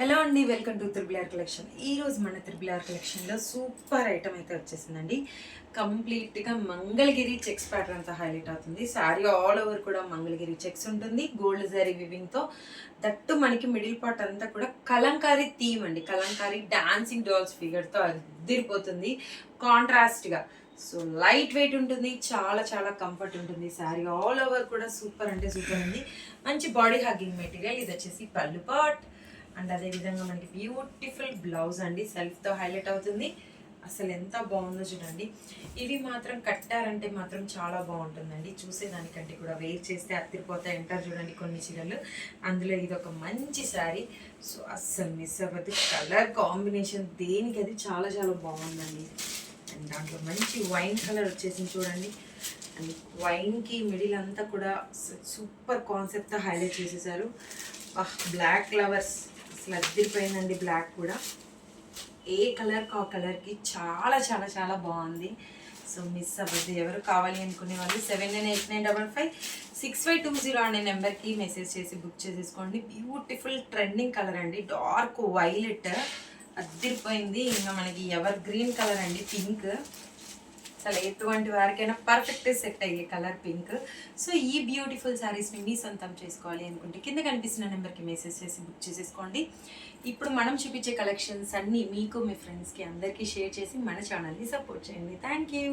Hello అండి welcome to triple R collection ఈ రోజు మన త్రిబుల్ ఆర్ కలెక్షన్లో సూపర్ ఐటమ్ అయితే వచ్చేసిందండి. కంప్లీట్గా మంగళగిరి చెక్స్ ప్యాటర్న్తో హైలైట్ అవుతుంది. శారీ ఆల్ ఓవర్ కూడా మంగళగిరి చెక్స్ ఉంటుంది. గోల్డ్ జరీ వివింగ్తో దట్టు మనకి మిడిల్ పార్ట్ అంతా కూడా కలంకారీ థీమ్ అండి. కలంకారీ డాన్సింగ్ డాల్స్ ఫిగర్తో అదిరిపోతుంది కాంట్రాస్ట్గా సో లైట్ వెయిట్ ఉంటుంది. చాలా చాలా కంఫర్ట్ ఉంటుంది. శారీ ఆల్ ఓవర్ కూడా సూపర్ అంటే సూపర్ ఉంది. మంచి బాడీ హగ్గింగ్ మెటీరియల్ ఇది వచ్చేసి పళ్ళు పాట్ అండ్ అదే విధంగా మనకి బ్యూటిఫుల్ బ్లౌజ్ అండి. సెల్ఫ్తో హైలైట్ అవుతుంది. అసలు ఎంత బాగుందో చూడండి. ఇవి మాత్రం కట్టారంటే మాత్రం చాలా బాగుంటుందండి. చూసేదానికంటే కూడా వేర్ చేస్తే అత్తిరిపోతాయి అంటారు చూడండి కొన్ని చీరలు. అందులో ఇది ఒక మంచి శారీ సో అస్సలు మిస్ అవ్వద్దు. కలర్ కాంబినేషన్ దేనికి అది చాలా చాలా బాగుందండి. అండ్ దాంట్లో మంచి వైన్ కలర్ వచ్చేసింది చూడండి. అండ్ వైన్కి మిడిల్ అంతా కూడా సూపర్ కాన్సెప్ట్తో హైలైట్ చేసేసారు. బ్లాక్ ఫ్లవర్స్ అసలు అద్దరిపోయిందండి బ్లాక్ కూడా. ఏ కలర్ ఆ కలర్కి చాలా చాలా చాలా బాగుంది. సో మిస్ అవ్వద్దు. ఎవరు కావాలి అనుకునే వాళ్ళు seven nine eight nine double five six five two zero అనే నెంబర్కి మెసేజ్ చేసి బుక్ చేసేసుకోండి. బ్యూటిఫుల్ ట్రెండింగ్ కలర్ అండి. Dark violet. అద్దరిపోయింది ఇంకా మనకి ఎవర్ గ్రీన్ కలర్ అండి పింక్. అసలు ఎటువంటి వారికైనా పర్ఫెక్ట్ సెట్ అయ్యే కలర్ పింక్ సో ఈ బ్యూటిఫుల్ శారీస్ని మీ సొంతం చేసుకోవాలి అనుకుంటే కింద కనిపిస్తున్న నెంబర్కి మెసేజ్ చేసి బుక్ చేసేసుకోండి. ఇప్పుడు మనం చూపించే కలెక్షన్స్ అన్నీ మీకు మీ ఫ్రెండ్స్కి అందరికీ షేర్ చేసి మన ఛానల్ని సపోర్ట్ చేయండి. Thank you